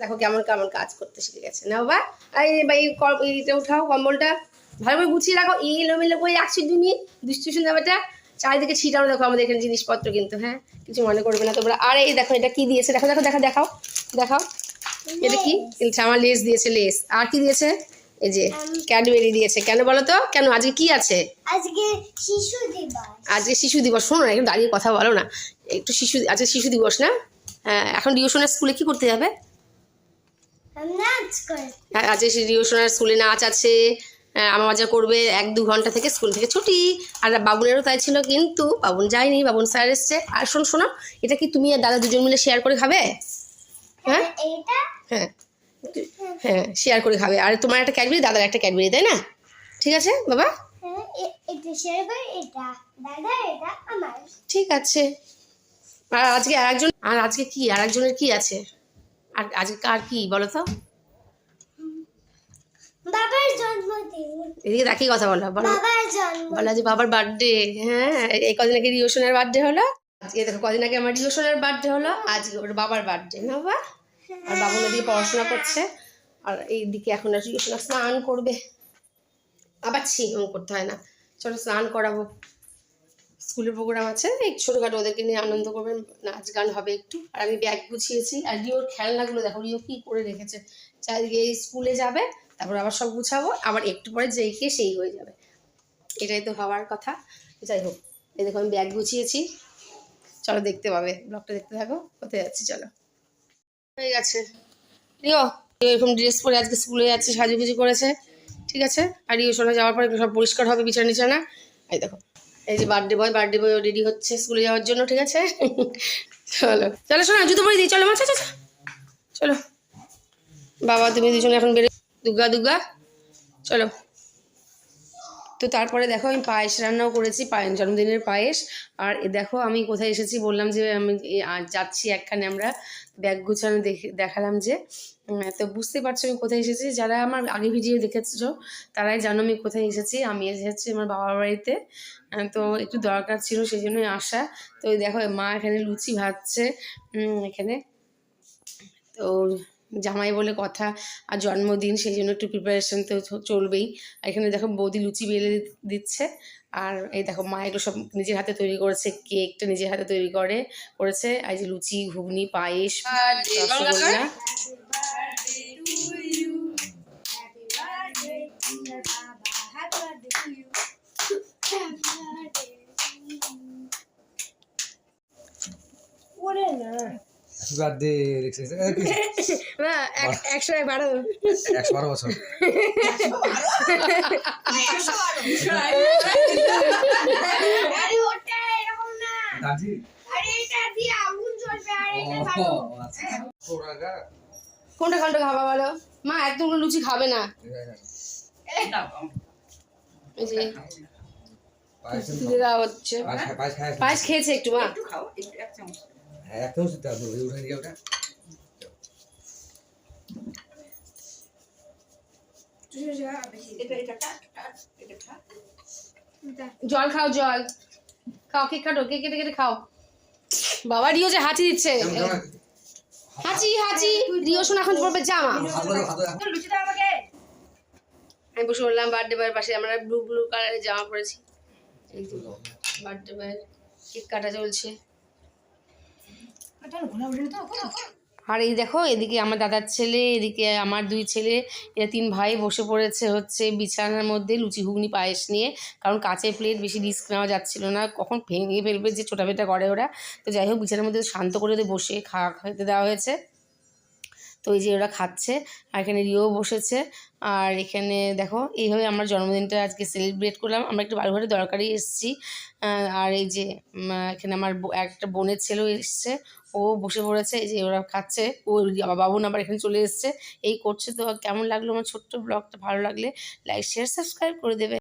দেখো কেমন কেমন কাজ করতে শিখে গেছে না বাবা এই এইটা উঠাও কম্বলটা। ভালো করে গুছিয়ে রাখো এই এলোমেলো করে রাখছি তুমি দুষ্টু ব্যাপারটা চারিদিকে ছিটানো দেখো আমাদের এখানে জিনিসপত্র কিন্তু হ্যাঁ? কিছু মনে করবে না তোমরা। আর এই দেখো এটা কি দিয়েছে? দেখো দেখো দেখো দেখাও দেখাও। এটা কি? আমার লেস দিয়েছে লেস আর কি দিয়েছে? এই যে ক্যাডবেরি দিয়েছে। কেন বলো তো? কেন? আজকে কি আছে? আজকে শিশু দিবস। আজকে শিশু দিবস। শোনো না একটু দাঁড়িয়ে কথা বলো না। একটু শিশু আজকে শিশু দিবস না? হ্যাঁ এখন রিওশনের স্কুলে কি করতে যাবে? হ্যাঁ, সেই রিওশনের স্কুলে নাচ আছে। আমার মজা করবে এক দু ঘণ্টা থেকে স্কুল থেকে ছুটি। আর বাবুনেরও তাই ছিল কিন্তু বাবুন যায়নি বাবুন স্যার এসছে। আর শোন শোনো এটা কি তুমি আর দাদা দুজন মিলে শেয়ার করে খাবে? হ্যাঁ? হ্যাঁ। হ্যাঁ শেয়ার করে খাবে। আর তোমার একটা ক্যাডবেরি দাদার একটা ক্যাডবেরি তাই না? ঠিক আছে বাবা? হ্যাঁ, ঠিক আছে। আর আজকে আর একজন আর আজকে কি? আর একজনের কি আছে? আর আজকে কার কি বলো তো? বাবার জন্মদিন। এদিকে তাকিয়ে কথা বলো? বলো। বাবার জন্ম বলা যে বাবার বার্থডে হ্যাঁ এই কদিন আগে রিওশনের বার্থডে হলো? আজকে দেখো কদিন আগে আমার রিওশনের বার্থডে হলো আজকে ওর বাবার বার্থডে না বাবা? আর বাবু নদী পড়াশোনা করছে আর এইদিকে এখন আর রিওশনা স্নান করবে। আবার ছিম করতে হয় না। চলো স্নান করাবো। স্কুলের প্রোগ্রাম আছে, এই ছোটোখাটো ওদেরকে নিয়ে আনন্দ করবেন, নাচ গান হবে একটু। আর আমি ব্যাগ গুছিয়েছি, আর রিওর খেলনাগুলো দেখো, রিও কি করে রেখেছে। চারিদিকে স্কুলে যাবে, তারপর আবার সব গুছাবো, আবার একটু পরে যেই কে সেই হয়ে যাবে। এটাই তো হওয়ার কথা। যাই হোক, এই দেখো আমি ব্যাগ গুছিয়েছি। চলো দেখতে পাবে ব্লগটা দেখতে থাকো। কোথায় যাচ্ছি, চলো। হয়ে গেছে। রিও এরকম ড্রেস পরে আজকে স্কুলে যাচ্ছে, সাজুগুজু করেছে। ঠিক আছে? আর রিও সোনা যাওয়ার পরে সব পরিষ্কার হবে বিছানা নিছানা এই দেখো এই যে birthday boy birthday boy ready হচ্ছে স্কুলে যাওয়ার জন্য, ঠিক আছে? চলো। চলো, শোনা, জুতো পরে দিই, চলো মাছ চলো বাবা, তুমি দুজনে এখন বেরো দুর্গা দুর্গা চলো। তো তারপরে দেখো আমি পায়েস রান্নাও করেছি, পায়েস, জন্মদিনের পায়েস। আর দেখো আমি কোথায় এসেছি বললাম যে আমি যাচ্ছি একখানে, আমরা ব্যাগ গুছানো দেখে, দেখালাম যে। তো বুঝতে পারছ আমি কোথায় এসেছি? যারা আমার আগে ভিডিও দেখেছ, তারাই জানো আমি কোথায় এসেছি। আমি এসেছি আমার বাবার বাড়িতে। তো একটু দরকার ছিল সেই জন্যই আসা। তো দেখো মা এখানে লুচি ভাজছে এখানে। তো জামাই বলে কথা আর জন্মদিন সেই জন্য একটু প্রিপারেশন তো চলবেই। আর এখানে দেখো বৌদি লুচি বেলে দি- দিচ্ছে। আর এই দেখো মা এগুলো সব নিজের হাতে তৈরি করেছে কেকটা নিজের হাতে তৈরি করে করেছে। আর যে লুচি ঘুগনি পায়েস রসগোল্লা। বার্থডে না এক- একশো এক বারো। একশো বারো বছর। কোনটা কোনটা খাবা বলো? মা একদম লুচি খাবে না। এই পায়েস হচ্ছে। খেয়েছে একটু মা। একটা ওষুধ দাও তো উঠে দিয়ে ওটা। জল খাও জল। খাও কেক কাটো কেক কেটে কেটে খাও। বাবা রিও যে হাঁচি দিচ্ছে। হাঁচি হাঁচি। রিও শোনা এখন পড়বে জামা। আমি বসে বললাম বার্থডে বয়ের পাশে। আমরা ব্লু ব্লু কালারের জামা পরেছি। বার্থডে বয়ের কেক কাটা চলছে। আর এই দেখো, এদিকে আমার দাদার ছেলে, এদিকে আমার দুই ছেলে, এরা তিন ভাই বসে পড়েছে হচ্ছে বিছানার মধ্যে লুচি ঘুগনি পায়েস নিয়ে। কারণ কাঁচের প্লেট বেশি রিস্ক নেওয়া যাচ্ছিল না, কখন ভেঙে ফেলবে যে ছোটাফেটা করে ওরা। তো যাই হোক, বিছানার মধ্যে শান্ত করে ওদের বসে খাওয়া খেতে দেওয়া হয়েছে। তো এই যে ওরা খাচ্ছে, আর এখানে রিও বসেছে। আর এখানে দেখো, এইভাবে আমার জন্মদিনটা আজকে সেলিব্রেট করলাম। আমরা একটু বাড়ি ঘরে দরকারই এসেছি আর এই যে এখানে আমার একটা বোনের ছেলেও এসছে। ও বসে পড়েছে, এই যে ওরা খাচ্ছে। ও বাবুন আবার এখানে চলে এসছে। এই করছে তো, কেমন লাগল আমার ছোট্ট ব্লগটা ভালো লাগলে লাইক শেয়ার সাবস্ক্রাইব করে দেবে।